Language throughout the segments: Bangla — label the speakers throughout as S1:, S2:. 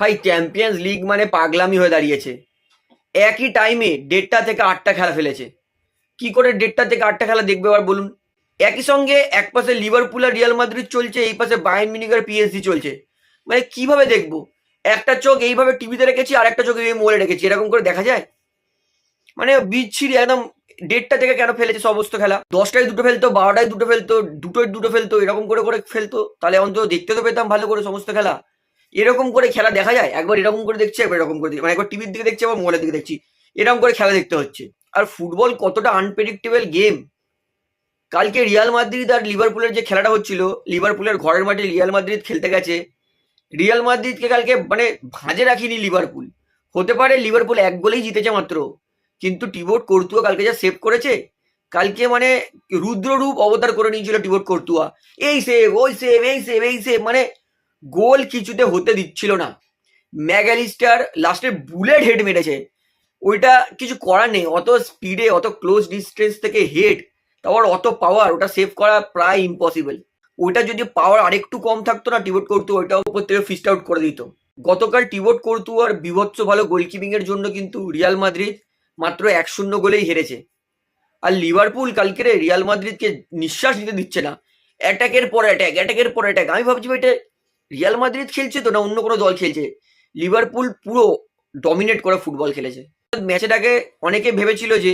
S1: ভাই চ্যাম্পিয়ন্স লিগ মানে পাগলামি হয়ে দাঁড়িয়েছে। একই টাইমে দেড়টা থেকে আটটা খেলা ফেলেছে। কি করে দেড়টা থেকে আটটা খেলা দেখবে আবার বলুন? একই সঙ্গে এক পাশে লিভারপুল আর রিয়াল মাদ্রিদ চলছে, এই পাশে বায়ার্ন মিউনিখ আর পিএসজি চলছে। মানে কীভাবে দেখব? একটা চোখ এইভাবে টিভিতে রেখেছি, আর একটা চোখ এই মোবাইলে রেখেছি। এরকম করে দেখা যায়? মানে বিচ্ছিরি একদম দেড়টা থেকে কেন ফেলেছে সমস্ত খেলা? দশটায় দুটো ফেলতো, বারোটায় দুটো ফেলতো, দুটোয় দুটো ফেলতো, এরকম করে করে ফেলতো। তাহলে অন্তত দেখতে তো পেতাম ভালো করে সমস্ত খেলা। এরকম করে খেলা দেখা যায়? একবার এরকম করে দেখছি, একবার এরকম করে মানে একবার টিভির দিকে দেখছি আবার মোবাইলের দিকে দেখছি। এরকম করে খেলা দেখতে হচ্ছে। আর ফুটবল কতটা আনপ্রেডিক্টেবল গেম কালকে রিয়াল মাদ্রিদ আর লিভারপুলের যে খেলাটা হচ্ছিল, লিভারপুলের ঘরের মাঠে রিয়াল মাদ্রিদ খেলতে গেছে। রিয়াল মাদ্রিদকে কালকে মানে ভাঁজে রাখিনি লিভারপুল। হতে পারে লিভারপুল এক গোলেই জিতেছে মাত্র। কিন্তু টিবোর্ড কর্তুয়া কালকে যা সেভ করেছে, কালকে মানে রুদ্ররূপ অবতার করে নিয়েছিল টিবোর্ড কর্তুয়া এই সেভ ওই সেভ এই সেভ এই সেভ মানে গোল কিছুতে হতে দিচ্ছিল না। ম্যাগালিস্টার লাস্টে বুলেট হেড মেরেছে। ওইটা কিছু করার নেই, অত স্পিডে অত ক্লোজ ডিস্টেন্স থেকে হেড তারপর অত পাওয়ার ওটা সেভ করা প্রায় ইম্পসিবল ওইটা যদি পাওয়ার আরেকটু কম থাকতো না টিবোর্ড করতো, ওইটাও উপর থেকে ফিস্ট আউট করে দিত। গতকাল টিবোর্ড করতু আর বিভৎস ভালো গোলকিপিং এর জন্য কিন্তু রিয়াল মাদ্রিদ মাত্র এক শূন্য গোলেই হেরেছে। আর লিভারপুল কালকেরে রিয়াল মাদ্রিদকে নিঃশ্বাস নিতে দিচ্ছে না। অ্যাটাকের পর অ্যাটাক অ্যাটাকের পর অ্যাটাক আমি ভাবছি এটা রিয়াল মাদ্রিদ খেলছে তো না অন্য কোনো দল খেলছে? লিভারপুল পুরো ডমিনেট করে ফুটবল খেলেছে। ম্যাচটাকে অনেকে ভেবেছিল যে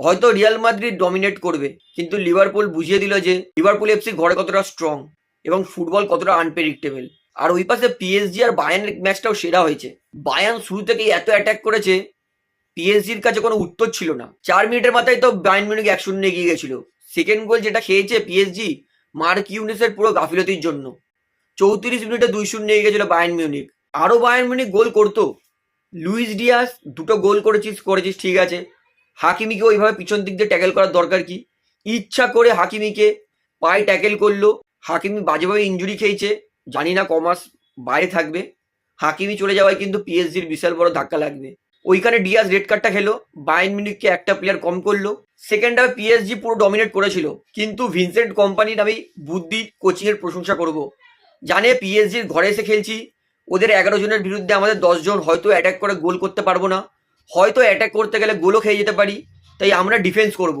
S1: হয়তো রিয়াল মাদ্রিদ ডমিনেট করবে, কিন্তু লিভারপুল বুঝিয়ে দিল যে লিভারপুল এফসি ঘরে কতটা স্ট্রং এবং ফুটবল কতটা আনপ্রেডিক্টেবল আর ওই পাশে পিএসজি আর বায়ানের ম্যাচটাও সেরা হয়েছে। বায়ান শুরু থেকেই এত অ্যাটাক করেছে পিএসজির কাছে কোনো উত্তর ছিল না। চার মিনিটের মাথায় তো বায়ান মিউনিক এক শূন্য এগিয়ে গেছিল। সেকেন্ড গোল যেটা খেয়েছে পিএসজি মার্ক ইউনিসের পুরো গাফিলতির জন্য। চৌত্রিশ মিনিটে দুই শূন্য এগিয়ে গেছিল বায়ান মিউনিক। আরও বায়ান মিউনিক গোল করতো। লুইস ডিয়াস দুটো গোল করেছিস করেছিস, ঠিক আছে। হাকিমিকে ওইভাবে পিছন দিক দিয়ে ট্যাকেল করার দরকার কি? ইচ্ছা করে হাকিমিকে পায়ে ট্যাকেল করল। হাকিমি বাজেভাবে ইঞ্জুরি খেয়েছে। জানি না কমাস বাইরে থাকবে। হাকিমি চলে যাওয়ায় কিন্তু পিএসজির বিশাল বড় ধাক্কা লাগবে। ওইখানে ডিয়াস রেড কার্ডটা খেলো। বায়ান মিনিটকে একটা প্লেয়ার কম করল। সেকেন্ড হাফে পিএসজি পুরো ডমিনেট করেছিল। কিন্তু ভিনসেন্ট কোম্পানির আমি বুদ্ধি কোচিং এর প্রশংসা করব। জানে পিএসজির ঘরে এসে খেলছি। ওদের এগারো জনের বিরুদ্ধে আমাদের দশ জন হয়তো অ্যাটাক করে গোল করতে পারব না। হয়তো অ্যাটাক করতে গেলে গোলও খেয়ে যেতে পারি। তাই আমরা ডিফেন্স করব।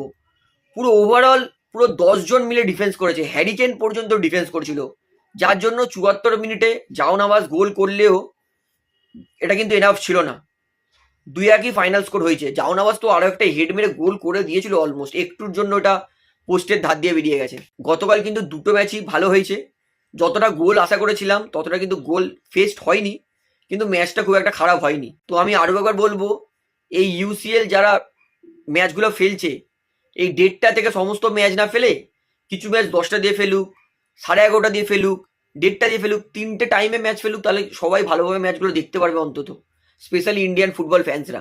S1: পুরো ওভারঅল পুরো দশ জন মিলে ডিফেন্স করেছে। হ্যারিকেন পর্যন্ত ডিফেন্স করছিল। যার জন্য চুয়াত্তর মিনিটে জাওনাবাজ গোল করলেও এটা কিন্তু এনাফ ছিল না। দুই একই ফাইনাল স্কোর হয়েছে। জাওনাবাজ তো আরও একটা হেড মেরে গোল করে দিয়েছিল অলমোস্ট একটুর জন্য ওটা পোস্টের ধার দিয়ে বেরিয়ে গেছে। গতকাল কিন্তু দুটো ম্যাচই ভালো হয়েছে। যতটা গোল আশা করেছিলাম, ততটা কিন্তু গোল ফেস্ট হয়নি, কিন্তু ম্যাচটা খুব একটা খারাপ হয়নি। তো আমি আরও একবার বলব, এই ইউসিএল যারা ম্যাচগুলো ফেলছে, এই ডেটটা থেকে সমস্ত ম্যাচ না ফেলে, কিছু ম্যাচ দশটা দিয়ে ফেলুক, সাড়ে এগারোটা দিয়ে ফেলুক ডেটটা দিয়ে ফেলুক, তিনটে টাইমে ম্যাচ ফেলুক, তাহলে সবাই ভালোভাবে ম্যাচগুলো দেখতে পারবে অন্তত স্পেশালি ইন্ডিয়ান ফুটবল ফ্যান্সরা